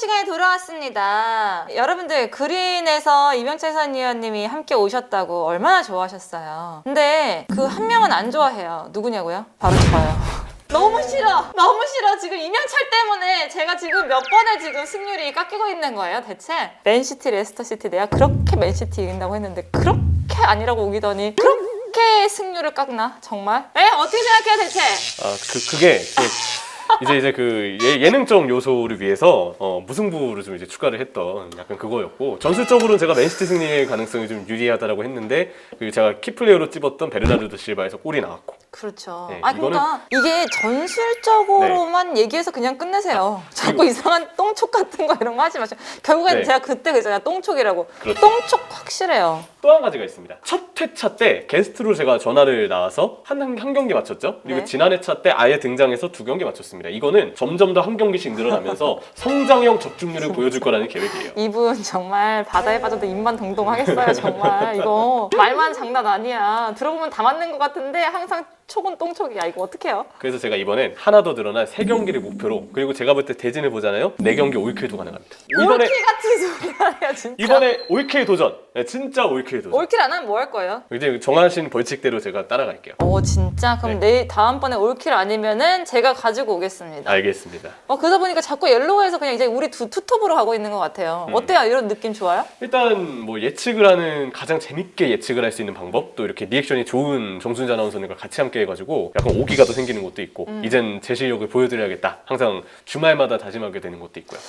시간이 돌아왔습니다. 여러분들 그린에서 이명철 선의원님이 함께 오셨다고 얼마나 좋아하셨어요. 근데 그 한 명은 안 좋아해요. 누구냐고요? 바로 저요. 너무 싫어. 너무 싫어. 지금 이명철 때문에 제가 지금 몇 번의 지금 승률이 깎이고 있는 거예요, 대체. 맨시티, 레스터시티 내가 그렇게 맨시티 이긴다고 했는데 그렇게 아니라고 우기더니 그렇게 승률을 깎나? 정말? 에? 어떻게 생각해요, 대체? 아, 그, 그게 좀 이제 이제 그 예, 예능적 요소를 위해서 어, 무승부를 좀 이제 추가를 했던 약간 그거였고 전술적으로는 제가 맨시티 승리의 가능성이 좀 유리하다라고 했는데 그 제가 키플레이어로 찝었던 베르나르도 실바에서 골이 나왔고 그렇죠. 네, 아, 그러니까 이게 전술적으로만 얘기해서 그냥 끝내세요. 자꾸 이상한 똥촉 같은 거 이런 거 하지 마세요. 결국엔 네. 제가 그때 그잖아요. 똥촉이라고. 그렇죠. 똥촉 확실해요. 또 한 가지가 있습니다. 첫 회차 때 게스트로 제가 전화를 나와서 한, 한, 한 경기 맞췄죠. 그리고 네. 지난 회차 때 아예 등장해서 두 경기 맞췄습니다. 이거는 점점 더 한 경기씩 늘어나면서 성장형 적중률을 보여줄 거라는 계획이에요. 이분 정말 바다에 빠져도 입만 동동하겠어요. 정말 이거 말만 장난 아니야. 들어보면 다 맞는 것 같은데 항상 촉은 똥촉이야. 이거 어떡해요? 그래서 제가 이번엔 하나 더 늘어난 세 경기를 목표로 그리고 제가 볼 때 대진을 보잖아요. 네 경기 올킬도 가능합니다. 이번에 올킬 같은 소리 하네요, 진짜. 이번에 올킬 도전. 네, 진짜 올킬 도전. 올킬 안 하면 뭐 할 거예요? 이제 정하신 벌칙대로 제가 따라갈게요. 오 진짜? 그럼 네. 내일 다음번에 올킬 아니면은 제가 가지고 오겠습니다. 알겠습니다. 어, 그러다 보니까 자꾸 옐로우에서 그냥 이제 우리 두 투톱으로 가고 있는 것 같아요. 음. 어때요? 이런 느낌 좋아요? 일단 뭐 예측을 하는 가장 재밌게 예측을 할 수 있는 방법 또 이렇게 리액션이 좋은 정순자 아나운서님과 같이 함께 해가지고 약간 오기가 더 생기는 것도 있고 음. 이젠 제 실력을 보여드려야겠다 항상 주말마다 다짐하게 되는 것도 있고요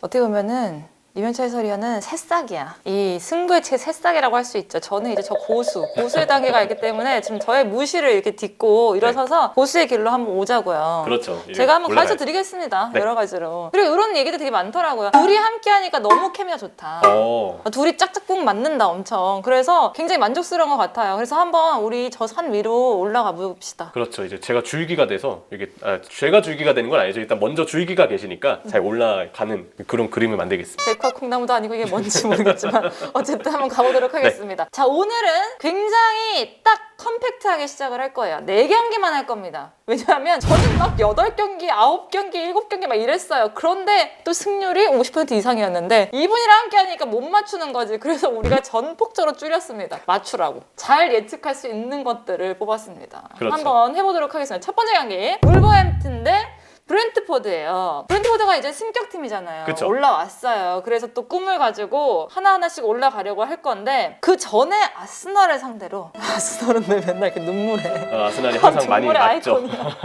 어떻게 보면은 이면철 해설위원은 새싹이야. 이 승부의 채 새싹이라고 할 수 있죠. 저는 이제 저 고수, 고수의 단계가 있기 때문에 지금 저의 무시를 이렇게 딛고 일어서서 고수의 길로 한번 오자고요. 그렇죠 제가 한번. 가르쳐 드리겠습니다. 네. 여러 가지로. 그리고 이런 얘기도 되게 많더라고요. 둘이 함께 하니까 너무 케미가 좋다. 어, 둘이 짝짝꿍 맞는다 엄청. 그래서 굉장히 만족스러운 것 같아요. 그래서 한번 우리 저 산 위로 올라가 봅시다. 그렇죠 이제 제가 줄기가 돼서 이게 아, 제가 줄기가 되는 건 아니죠 일단 먼저 줄기가 계시니까 잘 올라가는 그런 그림을 만들겠습니다 백화 콩나무도 아니고 이게 뭔지 모르겠지만 어쨌든 한번 가보도록 네. 하겠습니다. 자 오늘은 굉장히 딱 컴팩트하게 시작을 할 거예요. 네 경기만 할 겁니다. 왜냐하면 저는 막 여덟 경기, 아홉 경기, 일곱 경기 막 이랬어요. 그런데 또 승률이 50% 이상이었는데 이분이랑 함께 하니까 못 맞추는 거지. 그래서 우리가 전폭적으로 줄였습니다. 맞추라고. 잘 예측할 수 있는 것들을 뽑았습니다. 그렇죠. 한번 해보도록 하겠습니다. 첫 번째 경기 울버햄튼 대 브렌트포드예요. 브렌트포드가 이제 승격팀이잖아요. 그쵸. 올라왔어요. 그래서 또 꿈을 가지고 하나하나씩 올라가려고 할 건데 그 전에 아스널을 상대로 아스널은 왜 맨날 이렇게 눈물해. 아, 아스날이 항상 많이 눈물의 맞죠 아이콘이야.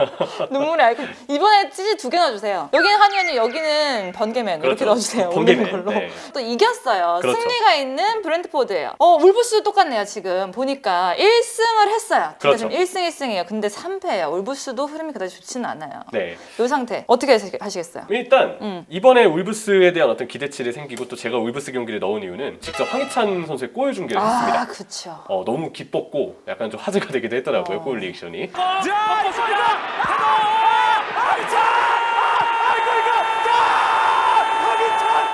눈물의 아이콘. 이번에 찌지 두 개 넣어주세요. 여기는 한의원님, 여기는 번개맨 이렇게 그렇죠. 넣어주세요. 번개맨, 걸로. 네. 또 이겼어요. 그렇죠. 승리가 있는 브렌트포드예요. 어, 울브스도 똑같네요. 지금 보니까 1승을 했어요. 그렇죠. 지금 1승 1승이에요. 근데 3패예요. 울브스도 흐름이 그다지 좋지는 않아요. 네이 상태 어떻게 하시- 하시겠어요? 일단 음. 이번에 울브스에 대한 어떤 기대치를 생기고 또 제가 울브스 경기를 넣은 이유는 직접 황희찬 선수의 골 중계를 했습니다 아, 그쵸. 어, 너무 기뻤고 약간 좀 화제가 되기도 했더라고요 어. 골 리액션이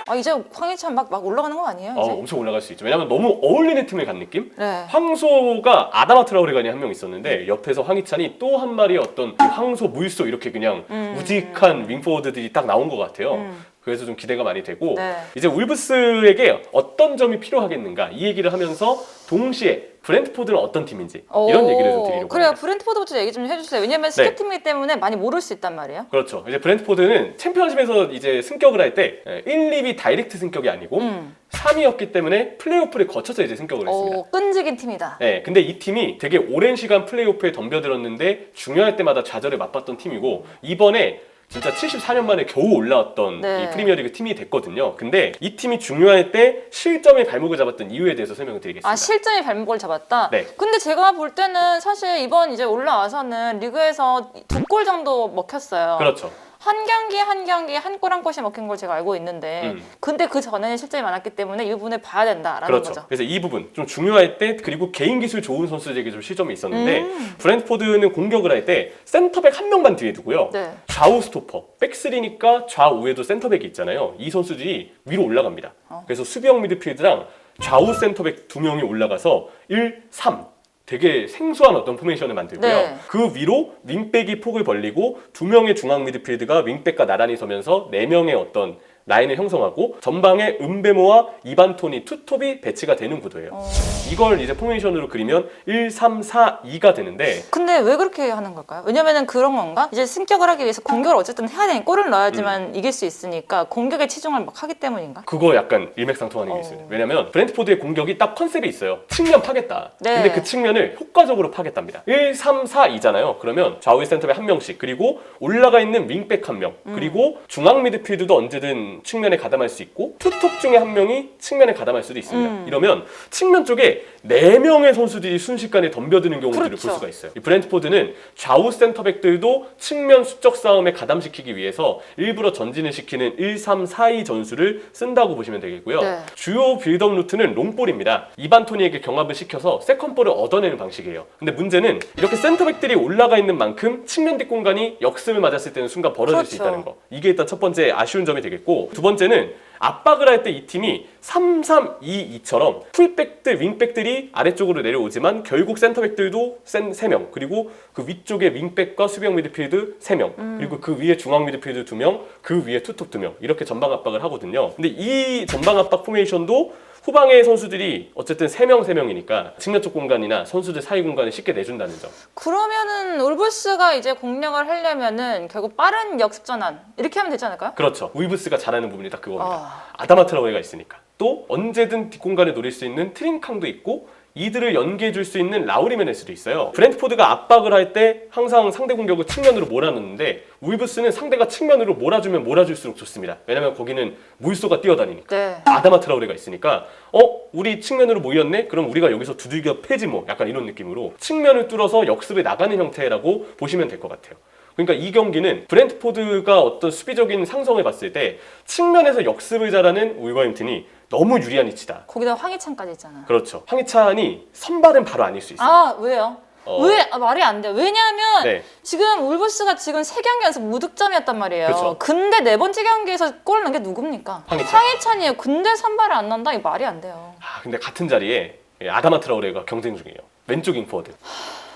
아, 이제 황희찬 막, 막 올라가는 거 아니에요? 어, 이제? 엄청 올라갈 수 있죠 왜냐면 너무 어울리는 팀을 간 느낌? 네. 황소가 아다마 트라우레간이 한 명 있었는데 옆에서 황희찬이 또 한 마리의 어떤 이 황소 물소 이렇게 그냥 음. 우직한 윙포워드들이 딱 나온 것 같아요 음. 그래서 좀 기대가 많이 되고 네. 이제 울브스에게 어떤 점이 필요하겠는가 이 얘기를 하면서 동시에 브랜트포드는 어떤 팀인지 이런 오, 얘기를 좀 드리려고 그래요. 합니다. 브렌트포드부터 얘기 좀 해주세요. 왜냐면 네. 스케팀이기 때문에 많이 모를 수 있단 말이에요. 그렇죠. 이제 브랜트포드는 챔피언십에서 이제 승격을 할 때 1, 2위 다이렉트 승격이 아니고 음. 3위였기 때문에 플레이오프를 거쳐서 이제 승격을 했습니다. 오, 끈질긴 팀이다. 네, 근데 이 팀이 되게 오랜 시간 플레이오프에 덤벼들었는데 중요할 때마다 좌절을 맛봤던 팀이고 이번에 진짜 74년 만에 겨우 올라왔던 네. 이 프리미어리그 팀이 됐거든요. 근데 이 팀이 중요할 때 실점의 발목을 잡았던 이유에 대해서 설명을 드리겠습니다. 아 실점이 발목을 잡았다. 네. 근데 제가 볼 때는 사실 이번 이제 올라와서는 리그에서 두 골 정도 먹혔어요. 그렇죠. 한 경기 한 경기 한 골 한 골씩 먹힌 걸 제가 알고 있는데 음. 근데 그 전에는 실점이 많았기 때문에 이 부분을 봐야 된다라는 그렇죠. 거죠. 그래서 이 부분 좀 중요할 때 그리고 개인 기술 좋은 선수들에게 좀 실점이 있었는데 음. 브랜트포드는 공격을 할 때 센터백 한 명만 뒤에 두고요. 네. 좌우 스토퍼, 백스리니까 좌우에도 센터백이 있잖아요. 이 선수들이 위로 올라갑니다. 어. 그래서 수비형 미드필드랑 좌우 센터백 두 명이 올라가서 1, 3 되게 생소한 어떤 포메이션을 만들고요. 네. 그 위로 윙백이 폭을 벌리고 두 명의 중앙 미드필드가 윙백과 나란히 서면서 네 명의 어떤 라인을 형성하고 전방에 음배모와 이반토니 투톱이 배치가 되는 구도예요. 어. 이걸 이제 포메이션으로 그리면 1, 3, 4, 2가 되는데 근데 왜 그렇게 하는 걸까요? 왜냐면은 그런 건가? 이제 승격을 하기 위해서 공격을 어쨌든 해야 되니 골을 넣어야지만 음. 이길 수 있으니까 공격에 치중을 막 하기 때문인가? 그거 약간 일맥상통하는 게 어. 있습니다. 왜냐면 브랜트포드의 공격이 딱 컨셉이 있어요. 측면 파겠다. 네. 근데 그 측면을 효과적으로 파겠답니다. 1, 3, 4, 2잖아요. 그러면 좌우 센터백 한 명씩 그리고 올라가 있는 윙백 한명 음. 그리고 중앙 미드필드도 언제든 측면에 가담할 수 있고 투톱 중에 한 명이 측면에 가담할 수도 있습니다. 음. 이러면 측면 쪽에 네 명의 선수들이 순식간에 덤벼드는 경우들을 그렇죠. 볼 수가 있어요. 이 브랜트포드는 좌우 센터백들도 측면 수적 싸움에 가담시키기 위해서 일부러 전진을 시키는 1, 3, 4, 2 전술을 쓴다고 보시면 되겠고요. 네. 주요 빌드업 루트는 롱볼입니다. 이반토니에게 경합을 시켜서 세컨볼을 얻어내는 방식이에요. 근데 문제는 이렇게 센터백들이 올라가 있는 만큼 측면 뒷 공간이 역습을 맞았을 때는 순간 벌어질 수 그렇죠. 있다는 거. 이게 일단 첫 번째 아쉬운 점이 되겠고 두 번째는 압박을 할 때 이 팀이 3-3-2-2처럼 풀백들, 윙백들이 아래쪽으로 내려오지만 결국 센터백들도 센 3명 그리고 그 위쪽에 윙백과 수비형 미드필드 3명 그리고 그 위에 중앙 미드필드 2명 그 위에 투톱 2명 이렇게 전방 압박을 하거든요. 근데 이 전방 압박 포메이션도 후방의 선수들이 어쨌든 3명, 3명이니까 측면 쪽 공간이나 선수들 사이 공간을 쉽게 내준다는 점. 그러면은 울브스가 이제 공략을 하려면은 결국 빠른 역습 전환 이렇게 하면 되지 않을까요? 그렇죠. 우이브스가 잘하는 부분이 딱 그겁니다. 아. 아다마 트라오레가 있으니까. 또 언제든 뒷공간을 노릴 수 있는 트린캉도 있고 이들을 연계해 줄 수 있는 라우리 메네스도 있어요. 브랜트포드가 압박을 할 때 항상 상대 공격을 측면으로 몰아넣는데 우이브스는 상대가 측면으로 몰아주면 몰아줄수록 좋습니다. 왜냐면 거기는 물소가 뛰어다니니까. 네. 아다마 트라우레가 있으니까 어 우리 측면으로 모였네 그럼 우리가 여기서 두들겨 패지 뭐 약간 이런 느낌으로 측면을 뚫어서 역습에 나가는 형태라고 보시면 될 것 같아요. 그러니까 이 경기는 브랜트포드가 어떤 수비적인 상성을 봤을 때 측면에서 역습을 잘하는 울버햄튼이 너무 유리한 위치다. 거기다 황희찬까지 있잖아. 그렇죠. 황희찬이 선발은 바로 아닐 수 있어요. 아 왜요? 어. 왜 아, 말이 안 돼요? 왜냐하면 네. 지금 울브스가 지금 세 경기 연속 무득점이었단 말이에요. 그렇죠. 근데 네 번째 경기에서 골 넣은 게 누굽니까? 황희찬. 이에요 근데 선발을 안 난다? 이 말이 안 돼요. 아, 근데 같은 자리에 아다마 트라우레가 경쟁 중이에요. 왼쪽 잉포워드.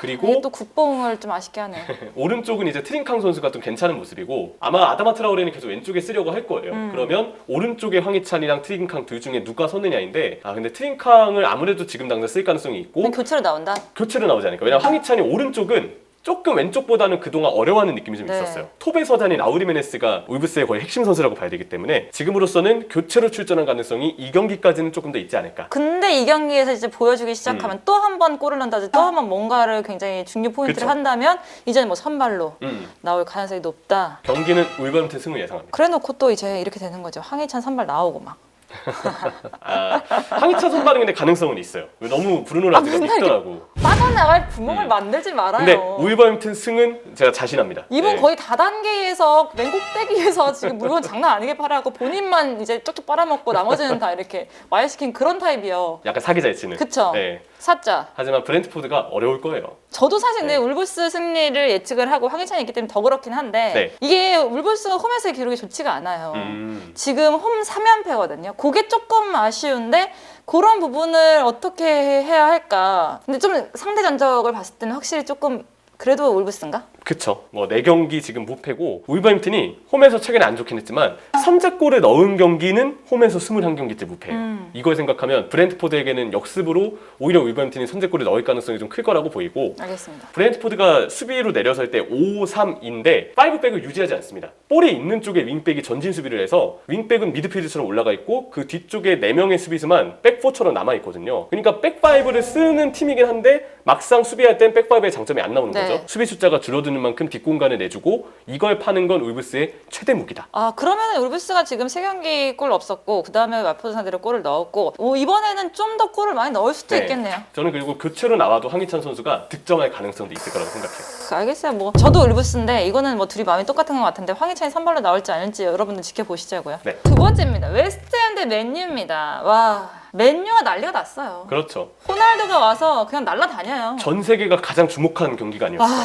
그리고 또 국뽕을 좀 아쉽게 하네. 오른쪽은 이제 트링캉 선수가 좀 괜찮은 모습이고 아마 아다마 트라우레는 계속 왼쪽에 쓰려고 할 거예요. 음. 그러면 오른쪽에 황희찬이랑 트링캉 둘 중에 누가 서느냐인데 아 근데 트링캉을 아무래도 지금 당장 쓸 가능성이 있고 교체로 나온다. 교체로 나오지 않을까. 왜냐면 황희찬이 오른쪽은 조금 왼쪽보다는 그동안 어려워하는 느낌이 좀 네. 있었어요. 톱의 서단인 아우리메네스가 울브스의 거의 핵심 선수라고 봐야 되기 때문에 지금으로서는 교체로 출전한 가능성이 이 경기까지는 조금 더 있지 않을까. 근데 이 경기에서 이제 보여주기 시작하면 또 한 번 골을 넣는다든지 또 한 번 뭔가를 굉장히 중요 포인트를 그쵸. 한다면 이제는 뭐 선발로 음. 나올 가능성이 높다. 경기는 울버햄튼 승을 예상합니다. 그래놓고 또 이제 이렇게 되는 거죠. 황희찬 선발 나오고 막. 아, 황희찬 선발은 근데 가능성은 있어요. 너무 브루노 라즈가 아, 맨날 믿더라고. 빠져나갈 구멍을 만들지 말아요. 음. 근데 울버햄튼 승은 제가 자신합니다. 이분 네. 거의 다단계에서 맨 꼭대기에서 지금 물건 장난 아니게 팔아고 본인만 이제 쪽쪽 빨아먹고 나머지는 다 이렇게 와해시킨 그런 타입이요. 약간 사기자에 치는. 그쵸. 네. 사자. 하지만 브랜트포드가 어려울 거예요. 저도 사실 근데 네. 울브스 승리를 예측을 하고 황희찬이 있기 때문에 더 그렇긴 한데 네. 이게 울브스가 홈에서의 기록이 좋지가 않아요. 음. 지금 홈 3연패거든요. 그게 조금 아쉬운데 그런 부분을 어떻게 해야 할까. 근데 좀 상대 전적을 봤을 때는 확실히 조금 그래도 울브스인가? 그쵸. 뭐, 네 경기 지금 무패고, 울버햄튼이 홈에서 최근에 안 좋긴 했지만, 선제골을 넣은 경기는 홈에서 21경기째 무패예요. 음. 이걸 생각하면 브랜트포드에게는 역습으로 오히려 울버햄튼이 선제골을 넣을 가능성이 좀 클 거라고 보이고, 알겠습니다. 브랜트포드가 수비로 내려설 때 5-3인데 5백을 유지하지 않습니다. 볼이 있는 쪽에 윙백이 전진 수비를 해서 윙백은 미드필드처럼 올라가 있고 그 뒤쪽에 4명의 수비수만 백포처럼 남아 있거든요. 그러니까 백파이브를 쓰는 팀이긴 한데 막상 수비할 땐 백파이브의 장점이 안 나오는 네. 거죠. 수비 숫자가 줄어 드는 만큼 뒷공간을 내주고 이걸 파는 건 울브스의 최대 무기다. 아 그러면 울브스가 지금 세 경기 골 없었고 그 다음에 와포드 상대로 골을 넣었고 오, 이번에는 좀 더 골을 많이 넣을 수도 네. 있겠네요. 저는 그리고 교체로 나와도 황희찬 선수가 득점할 가능성도 있을 거라고 생각해요. 그, 알겠어요. 뭐 저도 울브스인데 이거는 뭐 둘이 마음이 똑같은 것 같은데 황희찬이 선발로 나올지 아닐지 여러분들 지켜보시자고요. 네. 두 번째입니다. 웨스트햄 대 맨유입니다. 와 맨유가 난리가 났어요. 그렇죠. 호날두가 와서 그냥 날라다녀요. 전 세계가 가장 주목하는 경기가 아니었어요.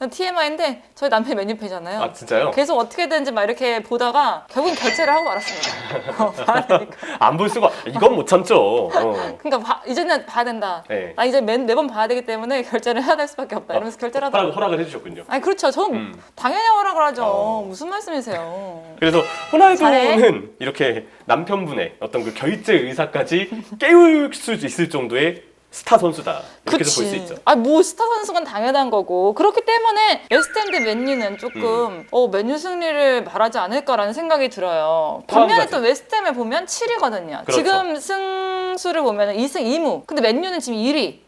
음. TMI인데 저희 남편이 맨유 팬이잖아요. 아 진짜요? 계속 어떻게 되는지 막 이렇게 보다가 결국엔 결제를 하고 말았습니다. 어, 봐야 되니까. 안 볼 수가 이건 못 참죠. 어. 그러니까 봐- 이제는 봐야 된다. 네. 나 이제 매, 매번 봐야 되기 때문에 결제를 해야 될 수밖에 없다. 이러면서 결제를 허락, 하다가. 허락을 해주셨군요. 아니 그렇죠. 저는 음. 당연히 허락을 하죠. 어. 무슨 말씀이세요? 그래서 호날두는 이렇게 남편분의 어떤 그 결제 의사까지 깨울 수 있을 정도의 스타 선수다 이렇게 볼수 있죠. 아, 뭐 스타 선수건 당연한 거고 그렇기 때문에 웨스트햄 대 맨유는 조금 음. 어 맨유 승리를 말하지 않을까라는 생각이 들어요. 반면에. 또 웨스트햄에 보면 7위거든요. 그렇죠. 지금 승수를 보면 2승 2무. 근데 맨유는 지금 1위.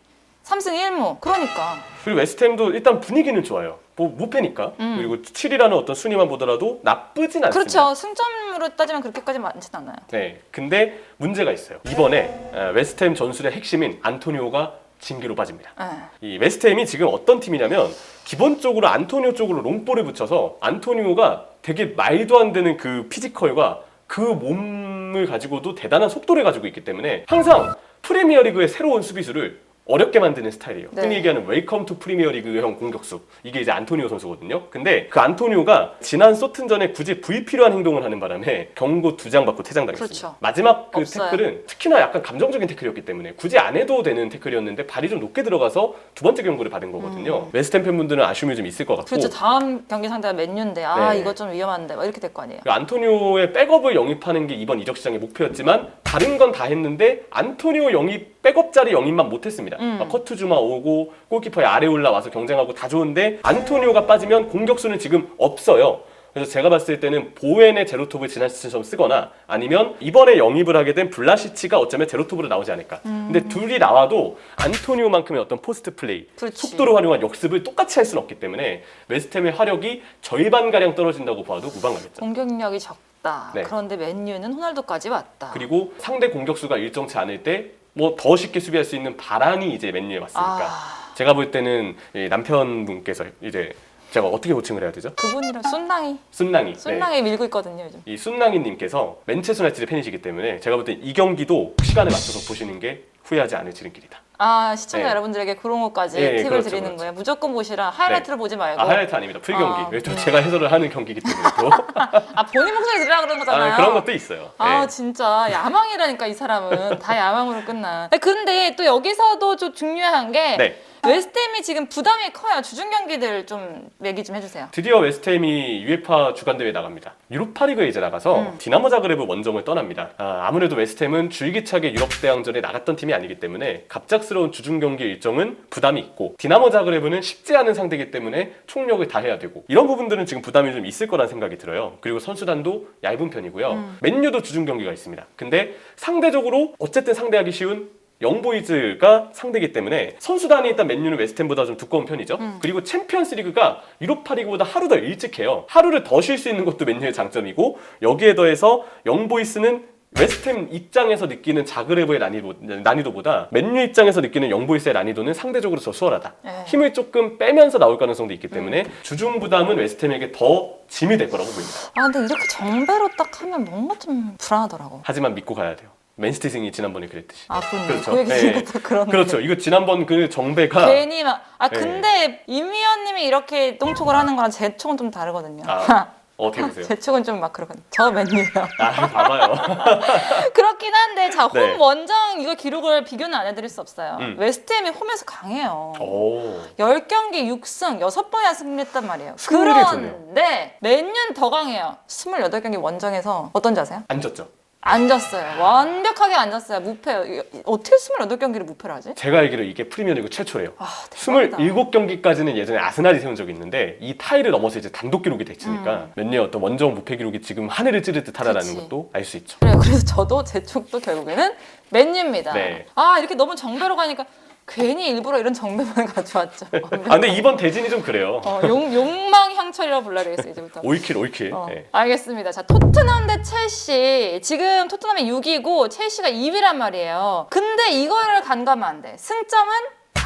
3승 1무. 그러니까 그리고 웨스트햄도 일단 분위기는 좋아요. 뭐 무패니까 음. 그리고 7이라는 어떤 순위만 보더라도 나쁘진 않습니다. 그렇죠. 승점으로 따지면 그렇게까지 많진 않아요. 네, 근데 문제가 있어요. 이번에 어, 웨스트햄 전술의 핵심인 안토니오가 징계로 빠집니다. 예. 이 웨스트햄이 지금 어떤 팀이냐면 기본적으로 안토니오 쪽으로 롱볼을 붙여서 안토니오가 되게 말도 안 되는 그 피지컬과 그 몸을 가지고도 대단한 속도를 가지고 있기 때문에 항상 프리미어리그의 새로운 수비수를 어렵게 만드는 스타일이에요. 네. 흔히 얘기하는 웨이컴 투 프리미어 리그형 공격수. 이게 이제 안토니오 선수거든요. 근데 그 안토니오가 지난 소튼전에 굳이 불필요한 행동을 하는 바람에 경고 두 장 받고 퇴장당했습니다. 그렇죠. 마지막 그 없어요. 태클은 특히나 약간 감정적인 태클이었기 때문에 굳이 안 해도 되는 태클이었는데 발이 좀 높게 들어가서 두 번째 경고를 받은 거거든요. 웨스트햄 팬분들은 아쉬움이 좀 있을 것 같고 음. 그렇죠. 다음 경기 상대가 맨유인데 아 네. 이거 좀 위험한데 막 이렇게 될 거 아니에요. 그 안토니오의 백업을 영입하는 게 이번 이적 시장의 목표였지만 다른 건 다 했는데 안토니오 영입 백업 자리 영입만 못했습니다. 음. 막 커트주마 오고 골키퍼의 아래 올라 와서 경쟁하고 다 좋은데 안토니오가 빠지면 공격수는 지금 없어요. 그래서 제가 봤을 때는 보엔의 제로톱을 지난 시즌처럼 쓰거나 아니면 이번에 영입을 하게 된 블라시치가 어쩌면 제로톱으로 나오지 않을까. 근데 둘이 나와도 안토니오만큼의 어떤 포스트 플레이, 음. 그렇지. 속도를 활용한 역습을 똑같이 할 수는 없기 때문에 웨스트햄의 화력이 절반 가량 떨어진다고 봐도 무방하겠죠. 공격력이 적 다. 네. 그런데 맨유는 호날두까지 왔다. 그리고 상대 공격수가 일정치 않을 때 뭐 더 쉽게 수비할 수 있는 바란이 이제 맨유에 왔으니까 아 제가 볼 때는 이 남편분께서 이제 제가 어떻게 호칭을 해야 되죠? 그분이랑 순랑이 순랑이. 네. 순랑이 밀고 있거든요 요즘. 이 순랑이님께서 맨체스터 유나이티드 팬이시기 때문에 제가 볼때이 경기도 시간에 맞춰서 보시는 게 후회하지 않을 지름길이다. 아 시청자 네. 여러분들에게 그런 것까지 예, 예, 팁을 그렇죠, 드리는 그렇죠. 거예요. 무조건 보시라 하이라이트를 보지 말고. 아 하이라이트 아닙니다. 풀경기. 아, 또 음. 제가 해설을 하는 경기이기 때문에 또 아, 본인 목소리 들으라 그런 거잖아요. 아, 그런 것도 있어요. 아 네. 진짜 야망이라니까 이 사람은 다 야망으로 끝나. 근데 또 여기서도 좀 중요한 게 네. 웨스트햄이 지금 부담이 커요. 주중 경기들 좀 얘기 좀 해주세요. 드디어 웨스트햄이 유에파 주간 대회 나갑니다. 유로파리그에 이제 나가서 음. 디나모 자그레브 원정을 떠납니다. 아, 무래도 웨스트햄은 줄기차게 유럽 대항전에 나갔던 팀이 아니기 때문에 갑작스러운 주중 경기 일정은 부담이 있고 디나모 자그레브는 쉽지 않은 상대이기 때문에 총력을 다해야 되고 이런 부분들은 지금 부담이 좀 있을 거란 생각이 들어요. 그리고 선수단도 얇은 편이고요. 음. 맨유도 주중 경기가 있습니다. 근데 상대적으로 어쨌든 상대하기 쉬운 영보이즈가 상대이기 때문에 선수단이 일단 맨유는 웨스트햄보다 좀 두꺼운 편이죠. 음. 그리고 챔피언스리그가 유로파리그보다 하루 더 일찍 해요. 하루를 더 쉴 수 있는 것도 맨유의 장점이고 여기에 더해서 영보이스는 웨스트햄 입장에서 느끼는 자그레브의 난이도, 난이도보다 맨유 입장에서 느끼는 영보이스의 난이도는 상대적으로 더 수월하다. 네. 힘을 조금 빼면서 나올 가능성도 있기 때문에 주중 부담은 웨스트햄에게 더 짐이 될 거라고 보입니다. 아 근데 이렇게 정배로 딱 하면 뭔가 좀 불안하더라고. 하지만 믿고 가야 돼요. 맨시티승이 지난번에 그랬듯이. 아 그렇네. 그렇죠. 그 얘기 네. 들으니까 그러네. 그렇죠. 이거 지난번 그 정배가 괜히 막. 아 네. 근데 임 위원님이 이렇게 똥촉을 하는 거랑 제 촉은 좀 다르거든요. 아, 어떻게 보세요? 제 촉은 좀 막 그러거든요. 저 맨유요. 아, 봐봐요. 그렇긴 한데 자 홈 네. 원정 이거 기록을 비교는 안 해드릴 수 없어요. 음. 웨스트햄이 홈에서 강해요. 오. 10경기 6승 6번이나 승리했단 말이에요. 승리를 줬네요. 그런데 맨유는 더 강해요. 28경기 원정에서 어떤지 아세요? 안 졌죠. 앉았어요. 완벽하게 앉았어요. 무패요. 이거 어떻게 28경기를 무패를 하지? 제가 알기로 이게 프리미어리그 최초래요. 아, 대박이다. 27경기까지는 예전에 아스날이 세운 적이 있는데 이 타이를 넘어서 이제 단독 기록이 됐으니까 몇년 어떤 원정 무패 기록이 지금 하늘을 듯하다라는 음. 그치. 것도 알 수 있죠. 그래요. 그래서 저도 제 쪽도 결국에는 맨유입니다. 네. 아 이렇게 너무 정배로 가니까 괜히 일부러 이런 정배만 가져왔죠. 아 근데 이번 대진이 좀 그래요. 어, 욕, 욕망 향철이라고 불러야 되겠어요 이제부터. 올킬 올킬. 어, 네. 알겠습니다. 자, 토트넘 대 첼시. 지금 토트넘이 6위고 첼시가 2위란 말이에요. 근데 이거를 간과하면 안 돼. 승점은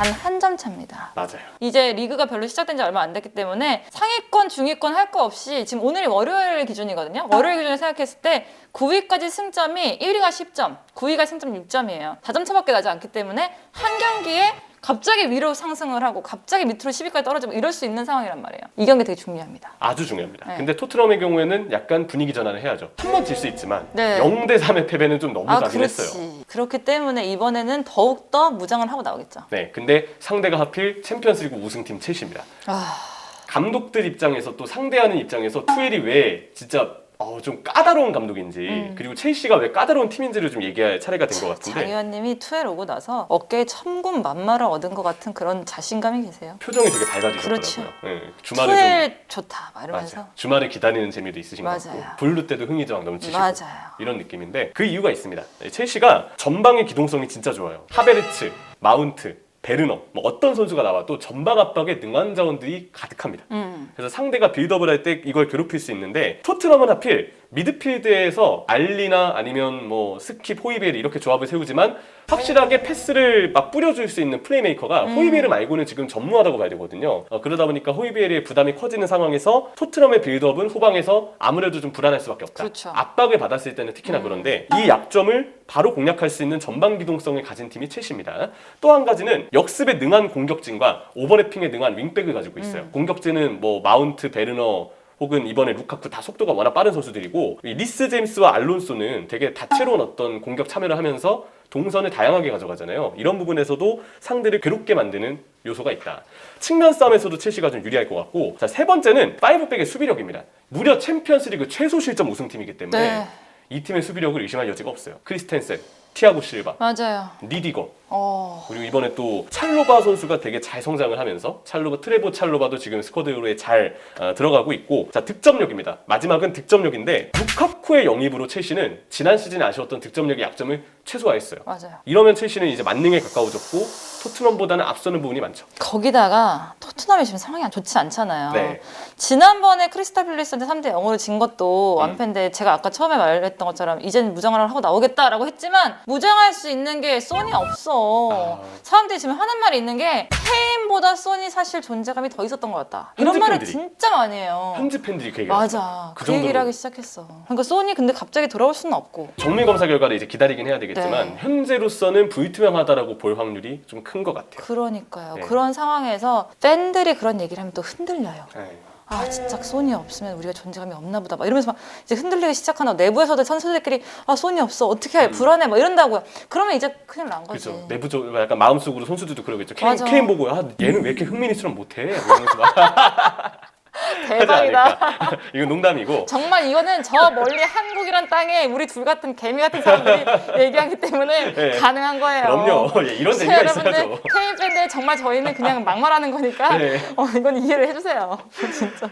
단 한 점 차입니다. 맞아요. 이제 리그가 별로 시작된 지 얼마 안 됐기 때문에 상위권, 중위권 할 거 없이 지금 오늘이 월요일 기준이거든요. 월요일 기준을 생각했을 때 9위까지 승점이 1위가 10점, 9위가 승점 6점이에요. 4점 차밖에 나지 않기 때문에 한 경기에 갑자기 위로 상승을 하고 갑자기 밑으로 10위까지 떨어지고 이럴 수 있는 상황이란 말이에요. 이 경기 되게 중요합니다. 아주 중요합니다. 네. 근데 토트넘의 경우에는 약간 분위기 전환을 해야죠. 한 번 질 수 있지만 네. 0대 3의 패배는 좀 너무 아, 가긴 그렇지. 했어요. 그렇기 때문에 이번에는 더욱 더 무장을 하고 나오겠죠. 네, 근데 상대가 하필 챔피언스리그 우승팀 첼시입니다. 아, 감독들 입장에서 또 상대하는 입장에서 투엘이 왜 진짜 어, 좀 까다로운 감독인지 음. 그리고 첼시가 왜 까다로운 팀인지를 좀 얘기할 차례가 된 것 장 같은데 의원님이 투엘 오고 나서 어깨에 천군 만마를 얻은 것 같은 그런 자신감이 계세요. 표정이 되게 밝아지셨더라고요. 그렇죠. 네, 주말에 좀 투엘 좋다 막 이러면서 맞아요. 주말에 기다리는 재미도 있으신 것 맞아요. 같고 블루 때도 흥이저항 넘치시고 맞아요. 이런 느낌인데 그 이유가 있습니다. 첼시가 전방의 기동성이 진짜 좋아요. 하베르츠, 마운트, 베르너 뭐 어떤 선수가 나와도 전방 압박에 능한 자원들이 가득합니다. 음. 그래서 상대가 빌드업을 할 때 이걸 괴롭힐 수 있는데 토트넘은 하필 미드필드에서 알리나 아니면 뭐 스킵, 호이베르 이렇게 조합을 세우지만 확실하게 패스를 막 뿌려줄 수 있는 플레이메이커가 음. 호이베르 말고는 지금 전무하다고 봐야 되거든요. 어, 그러다 보니까 호이베르의 부담이 커지는 상황에서 토트넘의 빌드업은 후방에서 아무래도 좀 불안할 수밖에 없다. 그렇죠. 압박을 받았을 때는 특히나 음. 그런데 이 약점을 바로 공략할 수 있는 전방 기동성을 가진 팀이 첼시입니다. 또 한 가지는 역습에 능한 공격진과 오버래핑에 능한 윙백을 가지고 있어요. 음. 공격진은 뭐 마운트, 베르너 혹은 이번에 루카쿠 다 속도가 워낙 빠른 선수들이고 이 리스 제임스와 알론소는 되게 다채로운 어떤 공격 참여를 하면서 동선을 다양하게 가져가잖아요. 이런 부분에서도 상대를 괴롭게 만드는 요소가 있다. 측면 싸움에서도 첼시가 좀 유리할 것 같고 자, 세 번째는 파이브백의 수비력입니다. 무려 챔피언스리그 최소 실점 우승팀이기 때문에 네. 이 팀의 수비력을 의심할 여지가 없어요. 크리스텐센, 티아고 실바, 맞아요. 니디거 어. 그리고 이번에 또 찰로바 선수가 되게 잘 성장을 하면서 찰로바 트레보 찰로바도 지금 스쿼드로에 잘 어, 들어가고 있고 자 득점력입니다 마지막은 득점력인데 루카쿠의 영입으로 첼시는 지난 시즌에 아쉬웠던 득점력의 약점을 최소화했어요 맞아요. 이러면 첼시는 이제 만능에 가까워졌고 토트넘보다는 앞서는 부분이 많죠 거기다가 토트넘이 지금 상황이 안 좋지 않잖아요. 네. 지난번에 크리스탈 필리스한테 3대 0으로 진 것도 음. 완패인데 제가 아까 처음에 말했던 것처럼 이젠 무장을 하고 나오겠다라고 했지만 무장할 수 있는 게 소니 없어. 아. 사람들이 지금 하는 말이 있는 게 케인보다 소니 사실 존재감이 더 있었던 것 같다. 이런 현지 말을 팬들이. 진짜 많이 해요. 현지 팬들이 그 얘기를. 맞아. 그 그, 얘기를 정도로. 하기 시작했어. 그러니까 소니 근데 갑자기 돌아올 수는 없고. 정밀 검사 결과를 이제 기다리긴 해야 되겠지만 네. 현재로서는 불투명하다라고 볼 확률이 좀 큰 것 같아요 그러니까요. 네. 그런 상황에서 팬들이 그런 얘기를 하면 또 흔들려요. 네. 아 진짜 소니 없으면 우리가 존재감이 없나 보다. 막 이러면서 막 이제 흔들리기 시작하나 내부에서도 선수들끼리 아 소니 없어. 어떻게 해 불안해. 막 이런다고요. 그러면 이제 큰일 난 거지. 음. 그죠. 내부적으로 약간 마음속으로 선수들도 그러겠죠. 케인, 맞아. 케인 보고 아 얘는 왜 이렇게 흥민이처럼 못해? 이러면서 막 대박이다 않을까. 이건 농담이고 정말 이거는 저 멀리 한국이란 땅에 우리 둘 같은 개미 같은 사람들이 얘기하기 때문에 네. 가능한 거예요 그럼요 예, 이런 재미가 있어야죠 케인 팬들 정말 저희는 그냥 막말하는 거니까 네. 어, 이건 이해를 해주세요 진짜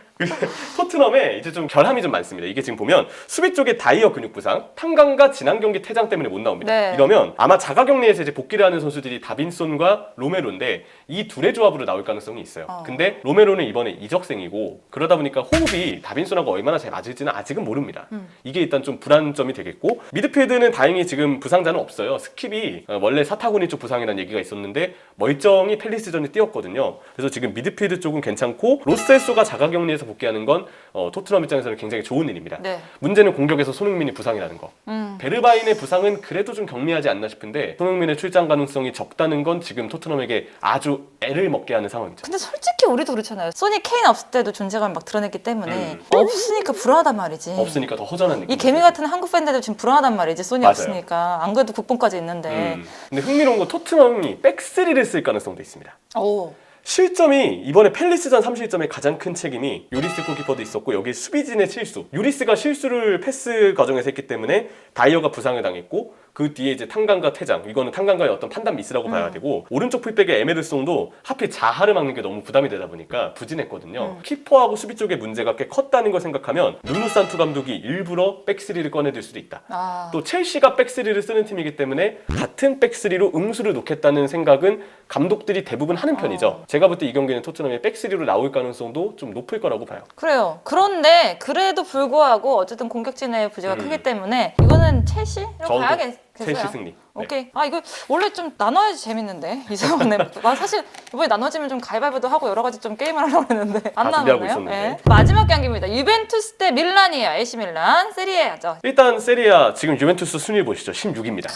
토트넘에 이제 좀 결함이 좀 많습니다 이게 지금 보면 수비 쪽에 다이어 근육 부상 탄강과 지난 경기 퇴장 때문에 못 나옵니다 네. 이러면 아마 자가격리에서 이제 복귀를 하는 선수들이 다빈손과 로메로인데 이 둘의 조합으로 나올 가능성이 있어요 어. 근데 로메로는 이번에 이적생이고 그러다 보니까 호흡이 다빈손하고 얼마나 잘 맞을지는 아직은 모릅니다 음. 이게 일단 좀 불안점이 되겠고 미드필드는 다행히 지금 부상자는 없어요. 스킵이 어, 원래 사타구니 쪽 부상이라는 얘기가 있었는데 멀쩡히 펠리스전에 뛰었거든요. 그래서 지금 미드필드 쪽은 괜찮고 로셀소가 자가격리에서 복귀하는 건 어, 토트넘 입장에서는 굉장히 좋은 일입니다. 네 문제는 공격에서 손흥민이 부상이라는 거. 음. 베르바인의 부상은 그래도 좀 경미하지 않나 싶은데 손흥민의 출장 가능성이 적다는 건 지금 토트넘에게 아주 애를 먹게 하는 상황이죠. 근데 솔직히 우리도 그렇잖아요. 소니 케인 없을 때도 존재감을 막 드러냈기 때문에 음. 없으니까 불안하단 말이지. 없으니까 더 허전한 느낌. 이 개미 같은 한국 팬들도 지금 불안하단 말이지. 소니 맞아요. 없으니까. 안 그래도 국뽕까지 있는데. 음. 근데 흥미로운 건 토트넘이 백스리를 쓸 가능성도 있습니다. 오. 실점이 이번에 펠리스전 3실점의 가장 큰 책임이 유리스 골키퍼도 있었고 여기 수비진의 실수 유리스가 실수를 패스 과정에서 했기 때문에 다이어가 부상을 당했고 그 뒤에 이제 탄강과 퇴장 이거는 탄강과의 어떤 판단 미스라고 봐야 음. 되고 오른쪽 풀백의 에메르송도 하필 자하를 막는 게 너무 부담이 되다 보니까 부진했거든요 음. 키퍼하고 수비 쪽의 문제가 꽤 컸다는 걸 생각하면 누누 산투 감독이 일부러 백스리를 꺼내들 수도 있다 아. 또 첼시가 백스리를 쓰는 팀이기 때문에 같은 백스리로 응수를 놓겠다는 생각은 감독들이 대부분 하는 편이죠. 어. 제가 볼 때 이 경기는 토트넘이 백스리로 나올 가능성도 좀 높을 거라고 봐요. 그래요. 그런데 그래도 불구하고 어쨌든 공격진의 부재가 음. 크기 때문에 이거는 첼시로 저도 가야겠 첼시 승리. 네. 오케이. 아 이거 원래 좀 나눠야지 재밌는데 이상하네. 나 사실 이번에 나눠지면 좀 가위바위보도 하고 여러 가지 좀 게임을 하려고 했는데 안 다 준비하고 나눴네요. 있었는데. 마지막 경기입니다. 유벤투스 대 밀란이에요. AC 밀란 세리에 하죠. 일단 세리아 지금 유벤투스 순위 보시죠. 16입니다.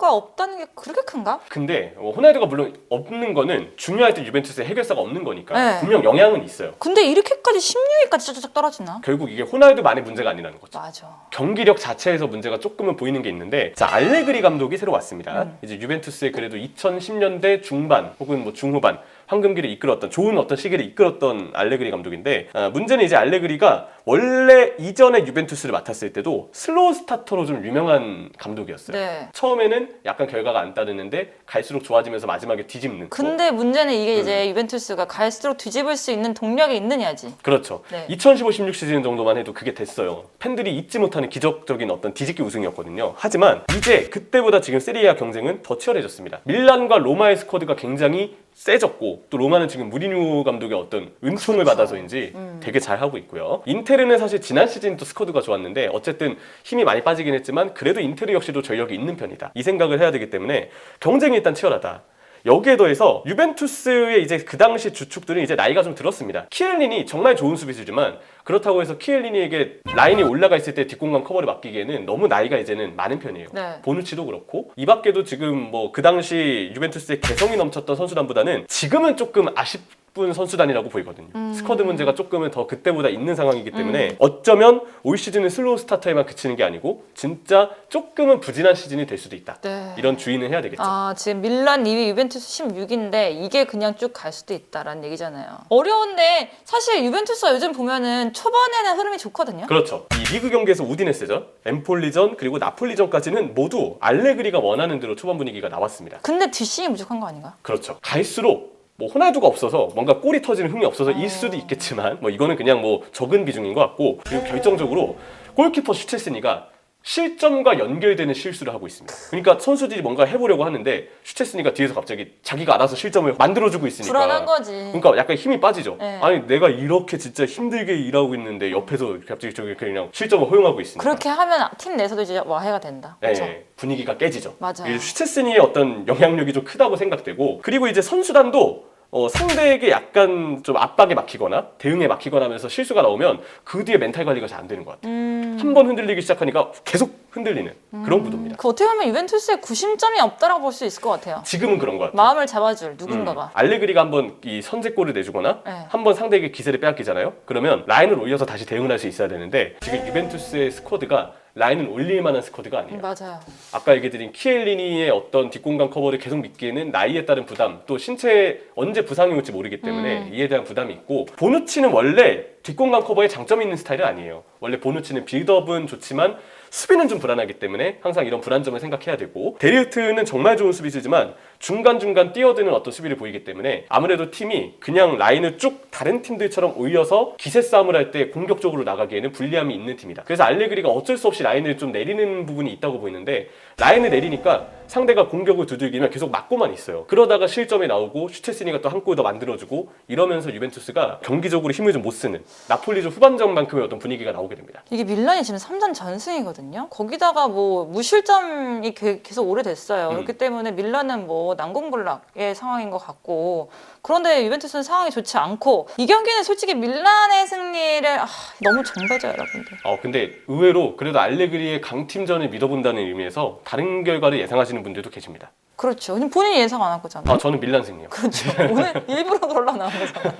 호날두가 없다는 게 그렇게 큰가? 근데 어, 호날두가 물론 없는 거는 중요할 때 유벤투스에 해결사가 없는 거니까 네. 분명 영향은 있어요. 근데 이렇게까지 16위까지 쫙쫙 떨어지나? 결국 이게 호날두만의 문제가 아니라는 거죠. 맞아. 경기력 자체에서 문제가 조금은 보이는 게 있는데 자 알레그리 감독이 새로 왔습니다. 음. 이제 유벤투스의 그래도 2010년대 중반 혹은 뭐 중후반 황금기를 이끌었던 좋은 어떤 시기를 이끌었던 알레그리 감독인데 아, 문제는 이제 알레그리가 원래 이전에 유벤투스를 맡았을 때도 슬로우 스타터로 좀 유명한 감독이었어요. 네. 처음에는 약간 결과가 안 따르는데 갈수록 좋아지면서 마지막에 뒤집는. 뭐 근데 문제는 이게 음. 이제 유벤투스가 갈수록 뒤집을 수 있는 동력이 있느냐지. 그렇죠. 네. 2015-16 시즌 정도만 해도 그게 됐어요. 팬들이 잊지 못하는 기적적인 어떤 뒤집기 우승이었거든요. 하지만 이제 그때보다 지금 세리아 경쟁은 더 치열해졌습니다. 밀란과 로마의 스쿼드가 굉장히 세졌고 또 로마는 지금 무리뉴 감독의 어떤 은총을 그렇죠. 받아서인지 음. 되게 잘 하고 있고요. 인테르는 사실 지난 시즌 또 스쿼드가 좋았는데 어쨌든 힘이 많이 빠지긴 했지만 그래도 인테르 역시도 전력이 있는 편이다. 이 생각을 해야 되기 때문에 경쟁이 일단 치열하다. 여기에 더해서 유벤투스의 이제 그 당시 주축들은 이제 나이가 좀 들었습니다. 키엘린이 정말 좋은 수비수지만 그렇다고 해서 키엘린이에게 라인이 올라가 있을 때 뒷공간 커버를 맡기기에는 너무 나이가 이제는 많은 편이에요. 네. 보누치도 그렇고 이 밖에도 지금 뭐 그 당시 유벤투스의 개성이 넘쳤던 선수단보다는 지금은 조금 아쉽 은 선수단이라고 보이거든요. 음. 스쿼드 문제가 조금은 더 그때보다 있는 상황이기 때문에 어쩌면 올 시즌은 슬로우 스타터에만 그치는 게 아니고 진짜 조금은 부진한 시즌이 될 수도 있다. 네. 이런 주의는 해야 되겠죠. 아, 지금 밀란 2위, 유벤투스 16인데 이게 그냥 쭉 갈 수도 있다라는 얘기잖아요. 어려운데 사실 유벤투스가 요즘 보면은 초반에는 흐름이 좋거든요. 그렇죠. 이 리그 경기에서 우디네스전, 엠폴리전 그리고 나폴리전까지는 모두 알레그리가 원하는 대로 초반 분위기가 나왔습니다. 근데 뒷심이 부족한 거 아닌가? 그렇죠. 갈수록 뭐 호날두가 없어서 뭔가 골이 터지는 흥이 없어서 일 수도 있겠지만 뭐 이거는 그냥 뭐 적은 비중인 것 같고 그리고 결정적으로 골키퍼 슈체스니가 실점과 연결되는 실수를 하고 있습니다. 그러니까 선수들이 뭔가 해보려고 하는데 슈체스니가 뒤에서 갑자기 자기가 알아서 실점을 만들어주고 있으니까 불안한 거지. 그러니까 약간 힘이 빠지죠. 네. 아니 내가 이렇게 진짜 힘들게 일하고 있는데 옆에서 갑자기 저기 그냥 실점을 허용하고 있으니까. 그렇게 하면 팀 내에서도 이제 와해가 된다. 네, 그렇죠? 분위기가 깨지죠. 맞아요. 이 슈체스니의 어떤 영향력이 좀 크다고 생각되고 그리고 이제 선수단도 어, 상대에게 약간 좀 압박에 막히거나 대응에 막히거나 하면서 실수가 나오면 그 뒤에 멘탈 관리가 잘 안 되는 것 같아요. 음. 한번 흔들리기 시작하니까 계속 흔들리는 그런 구도입니다. 그 어떻게 보면 유벤투스의 구심점이 없다라고 볼 수 있을 것 같아요. 지금은 그런 것 같아요. 마음을 잡아줄 음, 누군가가. 알레그리가 한번 이 선제골을 내주거나 네. 한번 상대에게 기세를 빼앗기잖아요. 그러면 라인을 올려서 다시 대응을 할 수 있어야 되는데 지금 유벤투스의 스쿼드가 라인을 올릴 만한 스쿼드가 아니에요. 음, 맞아요. 아까 얘기드린 키엘리니의 어떤 뒷공간 커버를 계속 믿기에는 나이에 따른 부담 또 신체 언제 부상이 올지 모르기 때문에 음. 이에 대한 부담이 있고 보누치는 원래 뒷공간 커버에 장점이 있는 스타일은 아니에요 원래 보누치는 빌드업은 좋지만 수비는 좀 불안하기 때문에 항상 이런 불안점을 생각해야 되고 데리우트는 정말 좋은 수비수지만 중간중간 뛰어드는 어떤 수비를 보이기 때문에 아무래도 팀이 그냥 라인을 쭉 다른 팀들처럼 올려서 기세 싸움을 할 때 공격적으로 나가기에는 불리함이 있는 팀이다. 그래서 알레그리가 어쩔 수 없이 라인을 좀 내리는 부분이 있다고 보이는데 라인을 내리니까 상대가 공격을 두들기면 계속 맞고만 있어요. 그러다가 실점이 나오고 슈체스니가 또 한 골 더 만들어주고 이러면서 유벤투스가 경기적으로 힘을 좀 못 쓰는 나폴리전 후반전만큼의 어떤 분위기가 나오게 됩니다. 이게 밀란이 지금 3전 전승이거든요. 거기다가 뭐 무실점이 게- 계속 오래됐어요. 음. 그렇기 때문에 밀란은 뭐 난공불락의 상황인 것 같고 그런데 유벤투스는 상황이 좋지 않고 이 경기는 솔직히 밀란의 승리를 아, 너무 정배죠 여러분들. 어 근데 의외로 그래도 알레그리의 강팀전을 믿어본다는 의미에서 다른 결과를 예상하시는 분들도 계십니다. 그렇죠. 근데 본인이 예상 안 한 거잖아. 아 저는 밀란 승리요. 그렇죠. 오늘 일부러 그러려 나온 거잖아.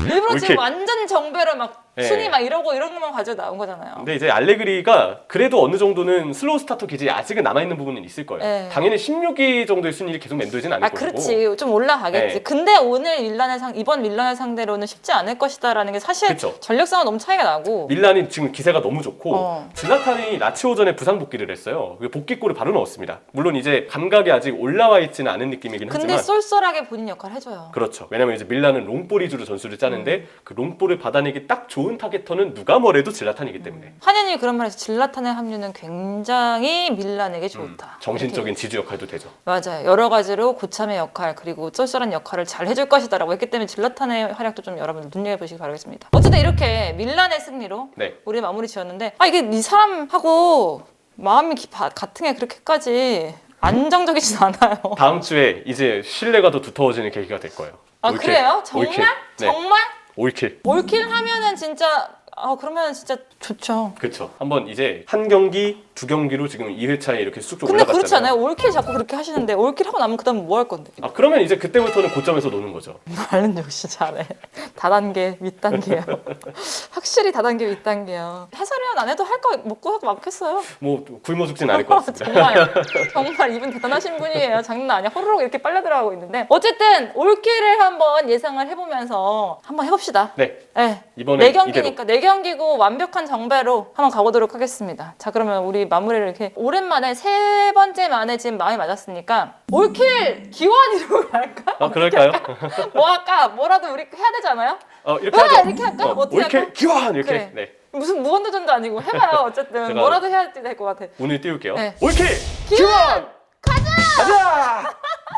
일부러 왜 지금 이렇게- 완전 정배로 막 네. 순위 막 이러고 이런 것만 가지고 나온 거잖아요. 근데 이제 알레그리가 그래도 어느 정도는 슬로우 스타터 기질이 아직은 남아 있는 부분은 있을 거예요. 네. 당연히 16위 정도의 순위를 계속 맴돌지는 않을 아 거고. 그렇지 좀 올라가겠지. 네. 근데 오늘 밀란의 상 이번 밀란의 상대로는 쉽지 않을 것이다라는 게 사실 그쵸. 전력상은 너무 차이가 나고. 밀란이 지금 기세가 너무 좋고 어. 질라탄이 라치오전에 부상 복귀를 했어요. 그 복귀골을 바로 넣었습니다. 물론 이제 감각이 아직 올라와 있지는 않은 느낌이긴 근데 하지만 쏠쏠하게 본인 역할 해줘요. 그렇죠. 왜냐면 이제 밀란은 롱볼 위주로 전술을 짜는데 음. 그 롱볼을 받아내기 딱 좋은 타겟터는 누가 뭐래도 질라탄이기 때문에 한현이 그런 말에서 질라탄의 합류는 굉장히 밀란에게 음, 좋다. 정신적인 지주 역할도 되죠. 맞아요. 여러 가지로 고참의 역할 그리고 쏠쏠한 역할을 잘 해줄 것이다라고 했기 때문에 질라탄의 활약도 좀 여러분 눈여겨보시기 바라겠습니다. 어쨌든 이렇게 밀란의 승리로 네. 우리 마무리 지었는데 아 이게 이 사람하고 마음이 기- 바- 같은 게 그렇게까지 안정적이진 않아요. 다음 주에 이제 신뢰가 더 두터워지는 계기가 될 거예요. 아 올킬. 그래요? 정말? 네. 정말? 올킬. 올킬 하면은 진짜 아 그러면 진짜 좋죠. 그렇죠. 한번 이제 한 경기, 두 경기로 지금 2회차에 이렇게 근데 올라갔잖아요. 그렇지 않아요? 올킬 자꾸 그렇게 하시는데 올킬 하고 나면 그다음 뭐 할 건데? 아 그러면 이제 그때부터는 고점에서 노는 거죠. 말은 역시 잘해. 다단계, 밑단계요. 확실히 다단계, 밑단계요. 해설위원 안 해도 할 거 먹고 하고 많겠어요. 뭐 굶어 죽진 않을 것 같습니다. 정말 정말 이분 대단하신 분이에요. 장난 아니야. 호로록 이렇게 빨려 들어가고 있는데 어쨌든 올킬을 한번 예상을 해보면서 한번 해봅시다. 네 네. 이번에 네. 경기니까 네 경기고 완벽한 정배로 한번 가보도록 하겠습니다. 자 그러면 우리 마무리를 이렇게 오랜만에 세 번째 만에 지금 마음이 맞았으니까 올킬 기원이로 할까? 아 그럴까요? 뭐 할까? 뭐라도 우리 해야 되지 않아요? 어 이렇게 아, 하죠. 이렇게 할까? 어, 어떻게 이렇게 할까? 기원 이렇게. 그래. 네 무슨 무한도전도 아니고 해봐요. 어쨌든 제가- 뭐라도 해야 될 것 같아. 오늘 띄울게요. 네. 올킬 기원! 가자.